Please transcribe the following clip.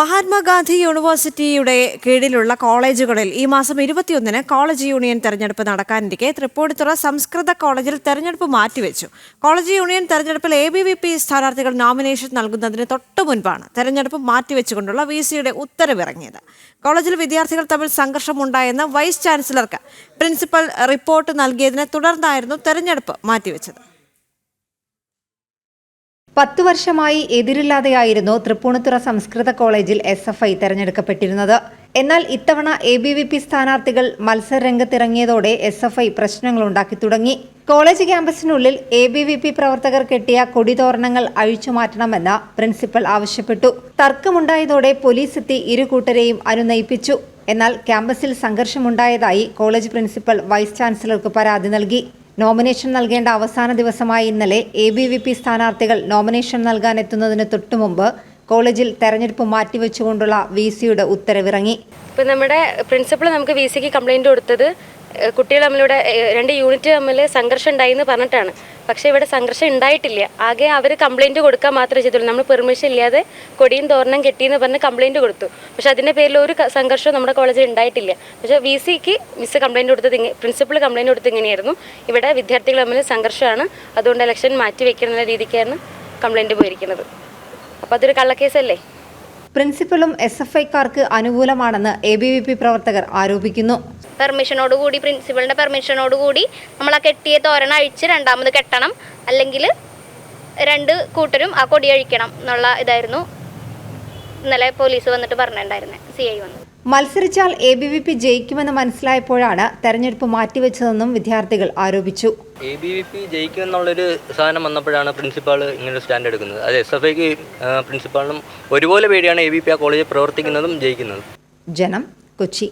മഹാത്മാഗാന്ധി യൂണിവേഴ്സിറ്റിയുടെ കീഴിലുള്ള കോളേജുകളിൽ ഈ മാസം ഇരുപത്തിയൊന്നിന് കോളേജ് യൂണിയൻ തെരഞ്ഞെടുപ്പ് നടക്കാനിരിക്കെ തൃപ്പൂണിത്തുറ സംസ്കൃത കോളേജിൽ തെരഞ്ഞെടുപ്പ് മാറ്റിവെച്ചു. കോളേജ് യൂണിയൻ തെരഞ്ഞെടുപ്പിൽ എ ബി വി പി സ്ഥാനാർത്ഥികൾ നോമിനേഷൻ നൽകുന്നതിന് തൊട്ടു മുൻപാണ് തെരഞ്ഞെടുപ്പ് മാറ്റിവെച്ചുകൊണ്ടുള്ള വി സിയുടെ ഉത്തരവിറങ്ങിയത്. കോളേജിൽ വിദ്യാർത്ഥികൾ തമ്മിൽ സംഘർഷമുണ്ടായെന്ന് വൈസ് ചാൻസലർക്ക് പ്രിൻസിപ്പൽ റിപ്പോർട്ട് നൽകിയതിനെ തുടർന്നായിരുന്നു തെരഞ്ഞെടുപ്പ് മാറ്റിവെച്ചത്. പത്തു വർഷമായി എതിരില്ലാതെയായിരുന്നു തൃപ്പൂണിത്തുറ സംസ്കൃത കോളേജിൽ എസ് എഫ് ഐ തെരഞ്ഞെടുക്കപ്പെട്ടിരുന്നത്. എന്നാൽ ഇത്തവണ എ ബി വി പി സ്ഥാനാർത്ഥികൾ മത്സരരംഗത്തിറങ്ങിയതോടെ എസ് എഫ് ഐ പ്രശ്നങ്ങളുണ്ടാക്കി തുടങ്ങി. കോളേജ് ക്യാമ്പസിനുള്ളിൽ എ ബി വി പി പ്രവർത്തകർ കെട്ടിയ കൊടിതോരണങ്ങൾ അഴിച്ചുമാറ്റണമെന്ന് പ്രിൻസിപ്പൽ ആവശ്യപ്പെട്ടു. തർക്കമുണ്ടായതോടെ പോലീസ് എത്തി ഇരു കൂട്ടരെയും അനുനയിപ്പിച്ചു. എന്നാൽ ക്യാമ്പസിൽ സംഘർഷമുണ്ടായതായി കോളേജ് പ്രിൻസിപ്പൽ വൈസ് ചാൻസലർക്ക് പരാതി നൽകി. നോമിനേഷൻ നൽകേണ്ട അവസാന ദിവസമായ ഇന്നലെ എ ബി വി പി സ്ഥാനാർത്ഥികൾ നോമിനേഷൻ നൽകാൻ എത്തുന്നതിന് തൊട്ടുമുമ്പ് കോളേജിൽ തെരഞ്ഞെടുപ്പ് മാറ്റിവെച്ചുകൊണ്ടുള്ള വി സിയുടെ ഉത്തരവിറങ്ങി. ഇപ്പം നമ്മുടെ പ്രിൻസിപ്പൾ നമുക്ക് വി സിക്ക് കംപ്ലൈന്റ് കൊടുത്തത് കുട്ടികൾ തമ്മിലൂടെ രണ്ട് യൂണിറ്റ് തമ്മിൽ സംഘർഷം ഉണ്ടായി എന്ന് പറഞ്ഞിട്ടാണ്. പക്ഷേ ഇവിടെ സംഘർഷം ഉണ്ടായിട്ടില്ല. ആകെ അവർ കംപ്ലൈന്റ് കൊടുക്കാൻ മാത്രമേ ചെയ്തുള്ളൂ. നമ്മൾ പെർമിഷൻ ഇല്ലാതെ കൊടിയും തോരണം കെട്ടിയെന്ന് പറഞ്ഞ് കംപ്ലൈന്റ് കൊടുത്തു. പക്ഷേ അതിന്റെ പേരിൽ ഒരു സംഘർഷവും നമ്മുടെ കോളേജിൽ ഉണ്ടായിട്ടില്ല. പക്ഷേ വി സിക്ക് മിസ് കംപ്ലൈന്റ് കൊടുത്തത് പ്രിൻസിപ്പൾ കംപ്ലൈന്റ് കൊടുത്തത് ഇങ്ങനെയായിരുന്നു. ഇവിടെ വിദ്യാർത്ഥികൾ തമ്മിൽ സംഘർഷമാണ്. അതുകൊണ്ട് ഇലക്ഷൻ മാറ്റി വെക്കുന്ന രീതിക്കാണ് കംപ്ലൈന്റ് പോയിരിക്കുന്നത്. അപ്പോൾ അതൊരു കള്ളക്കേസല്ലേ? പ്രിൻസിപ്പലും എസ് എഫ് ഐക്കാർക്ക് അനുകൂലമാണെന്ന് എ ബി വി പി പ്രവർത്തകർ ആരോപിക്കുന്നു. പെർമിഷനോടുകൂടി പ്രിൻസിപ്പളിന്റെ പെർമിഷനോടുകൂടി നമ്മൾ ആ കെട്ടിയ തോരണ അഴിച്ച് രണ്ടാമത് കെട്ടണം. അല്ലെങ്കിൽ രണ്ട് കൂട്ടരും ആ കൊടി അഴിക്കണം എന്നുള്ള ഇതായിരുന്നു. ഇന്നലെ പോലീസ് വന്നിട്ട് പറഞ്ഞിട്ടുണ്ടായിരുന്നത് സി ഐ വന്നു. മത്സരിച്ചാൽ എ ബി വി പി ജയിക്കുമെന്ന് മനസ്സിലായപ്പോഴാണ് തെരഞ്ഞെടുപ്പ് മാറ്റിവെച്ചതെന്നും വിദ്യാർത്ഥികൾ ആരോപിച്ചു. എ ബി വി പി ജയിക്കുമെന്നുള്ളൊരു സാധനം വന്നപ്പോഴാണ് പ്രിൻസിപ്പാൾ ഇങ്ങനെ സ്റ്റാൻഡ് എടുക്കുന്നത്. അത് എസ് എഫ് ഐക്ക് പ്രിൻസിപ്പാളിനും ഒരുപോലെ പേടിയാണ് എ ബി പി ആ കോളേജിൽ പ്രവർത്തിക്കുന്നതും ജയിക്കുന്നതും. ജനം കൊച്ചി.